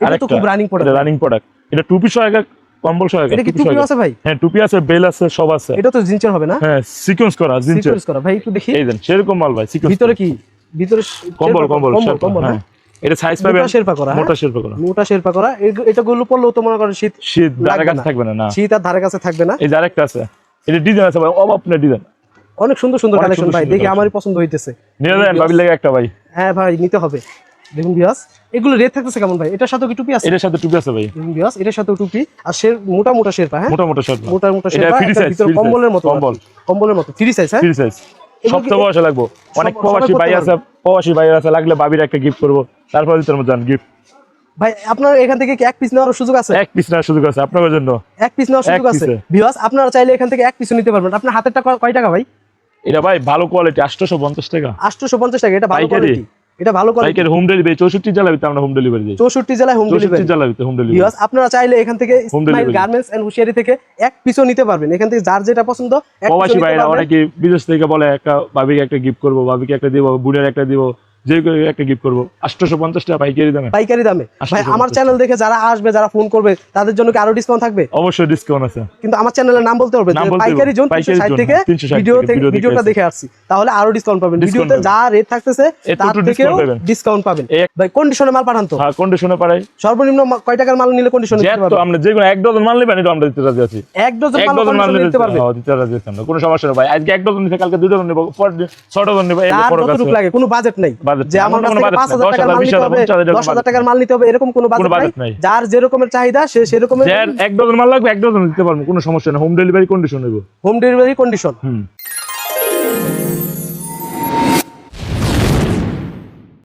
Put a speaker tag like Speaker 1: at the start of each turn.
Speaker 1: এটা তো খুব রানিং প্রোডাক্ট
Speaker 2: রানিং প্রোডাক্ট এটা টুপি সহ এক কম্বল সহ
Speaker 1: এটা কি
Speaker 2: টুপি সহ
Speaker 1: টুপি
Speaker 2: এক।
Speaker 1: আছে ভাই?
Speaker 2: হ্যাঁ টুপি আছে বেল আছে সব আছে।
Speaker 1: এটা তো জিনচের হবে না?
Speaker 2: হ্যাঁ সিকোয়েন্স করা জিন্সের
Speaker 1: সিকোয়েন্স করা। ভাই একটু দেখি।
Speaker 2: এই দেন সেরকম মাল ভাই সিকোয়েন্স
Speaker 1: ভিতরে কি? ভিতরে
Speaker 2: কম্বল কম্বল
Speaker 1: কম্বল
Speaker 2: শেরপা,
Speaker 1: কম্বল
Speaker 2: হ্যাঁ।
Speaker 1: হ্যাঁ।
Speaker 2: এটা সাইজ পাবে
Speaker 1: মোটা শেরপা করা হ্যাঁ?
Speaker 2: মোটা শেরপা করা।
Speaker 1: মোটা শেরপা করা। এটা গুলো পড়লেও তো মনে করেন শীত
Speaker 2: শীত ধারে কাছে থাকবে না না।
Speaker 1: শীত আর ধারে কাছে থাকবে না।
Speaker 2: এই আছে। এটা ডিজাইন আছে ভাই না ডিজাইন
Speaker 1: অনেক সুন্দর সুন্দর কালেকশন ভাই দেখি। আমারই পছন্দ হইতেছে।
Speaker 2: নিয়ে ভাবির লাগে একটা ভাই।
Speaker 1: হ্যাঁ ভাই নিতে হবে। দেখুন বিয়াস এগুলো রেট থাকতেছে কেমন ভাই? এটার সাথে কি টুপি আছে?
Speaker 2: এটার সাথে টুপি আছে ভাই।
Speaker 1: দেখুন বিয়াস এটার সাথে টুপি। আর শের মোটা মোটা শেরপা হ্যাঁ?
Speaker 2: মোটা মোটা
Speaker 1: মোটা মোটা
Speaker 2: এটা
Speaker 1: শেরপা ভিতরে কম্বলের মতো
Speaker 2: কম্বল।
Speaker 1: কম্বলের মতো ফ্রি সাইজ হ্যাঁ?
Speaker 2: ফ্রি সাইজ বয়সে লাগবো। অনেক প্রবাসী ভাই আছে প্রবাসী ভাই আছে লাগলে বাবির একটা গিফট করব। তারপর দিতে যান গিফট
Speaker 1: ভাই আপনার এখান থেকে এক পিস নেওয়ার সুযোগ আছে?
Speaker 2: এক পিস নেওয়ার সুযোগ আছে আপনাদের জন্য।
Speaker 1: এক পিস নেওয়ার সুযোগ আছে। বিয়াস আপনারা চাইলে এখান থেকে এক পিস নিতে পারবেন। আপনার হাতেরটা কয় টাকা ভাই?
Speaker 2: এটা ভাই ভালো কোয়ালিটি আটশোশো পঞ্চাশ টাকা।
Speaker 1: আটশোশো পঞ্চাশ টাকা এটা ভালো কোয়ালিটি এটা ভালো
Speaker 2: করে হোম ডেলিভারি চৌষট্টি জেলাতে আমরা হোম ডেলিভারি দিই।
Speaker 1: চৌষট্টি জেলায় হোম
Speaker 2: ডেলিভারি
Speaker 1: ডেলিভারি
Speaker 2: জেলাতে হোম ডেলিভারি
Speaker 1: বিয়াস আপনারা চাইলে এখান থেকে
Speaker 2: Home
Speaker 1: স্মাইল গার্মেন্টস এন্ড হুশিয়ারি থেকে এক পিসও নিতে পারবেন। এখান থেকে যার যেটা পছন্দ এক
Speaker 2: প্রবাসী
Speaker 1: নিতে
Speaker 2: ভাইরা
Speaker 1: পারবেন।
Speaker 2: অনেকে বিদেশ থেকে বলে একটা ভাবিকে একটা গিফট করব ভাবিকে একটা দিব বোনের একটা দিব। যে একটা গিফট করব। আটশোশো পঞ্চাশ টাকা পাইকারি দামে।
Speaker 1: পাইকারি দামে। ভাই আমার চ্যানেল দেখে যারা আসবে যারা ফোন করবে তাদের জন্য কি আরও ডিসকাউন্ট থাকবে?
Speaker 2: অবশ্যই ডিসকাউন্ট আছে।
Speaker 1: কিন্তু আমার চ্যানেলের নাম বলতে হবে
Speaker 2: নাম
Speaker 1: যে
Speaker 2: বলতে হবে।
Speaker 1: পাইকারি জোন
Speaker 2: পাইকারি
Speaker 1: 360
Speaker 2: zone,
Speaker 1: থেকে ভিডিও
Speaker 2: থেকে
Speaker 1: থেকে ভিডিওটা
Speaker 2: দেখে
Speaker 1: দেখে আসছি। তাহলে আরও ডিসকাউন্ট পাবেন। ভিডিওতে যা রেট থাকতেছে তার থেকেও ডিসকাউন্ট পাবেন। ভাই কন্ডিশনে মাল পাঠান তো।
Speaker 2: হ্যাঁ কন্ডিশনে পারাই
Speaker 1: সর্বনিম্ন কয় টাকার মাল নিলে কন্ডিশনে দিতে পারবেন
Speaker 2: আমরা যে কোনো এক ডজন মাল নেবেন এটা আমরা দিতে রাজি আছি।
Speaker 1: এক ডজন মাল
Speaker 2: মাল নিতে
Speaker 1: পারবে।
Speaker 2: হ্যাঁ, দিতে রাজি আছি আমরা। কোনো সমস্যা নেই ভাই। আজকে এক ডজন নিতে কালকে দুই ডজন নেব পর ছয় ডজন নেব এই ফরক আছে।
Speaker 1: লাগে? কোনো বাজেট নেই। যে আমার কাছ থেকে
Speaker 2: নেই।
Speaker 1: 5000 টাকার মাল নিতে হবে
Speaker 2: 20,000,
Speaker 1: 10000 টাকার মাল নিতে হবে এরকম কোনো বাজেট নাই। যার যেরকম চাহিদা সে সেরকমের
Speaker 2: যার এক ডজন মাল লাগবে এক ডজন দিতে পারব কোনো সমস্যা নেই। হোম ডেলিভারি কন্ডিশন নেব
Speaker 1: হোম ডেলিভারি কন্ডিশন
Speaker 2: হুম।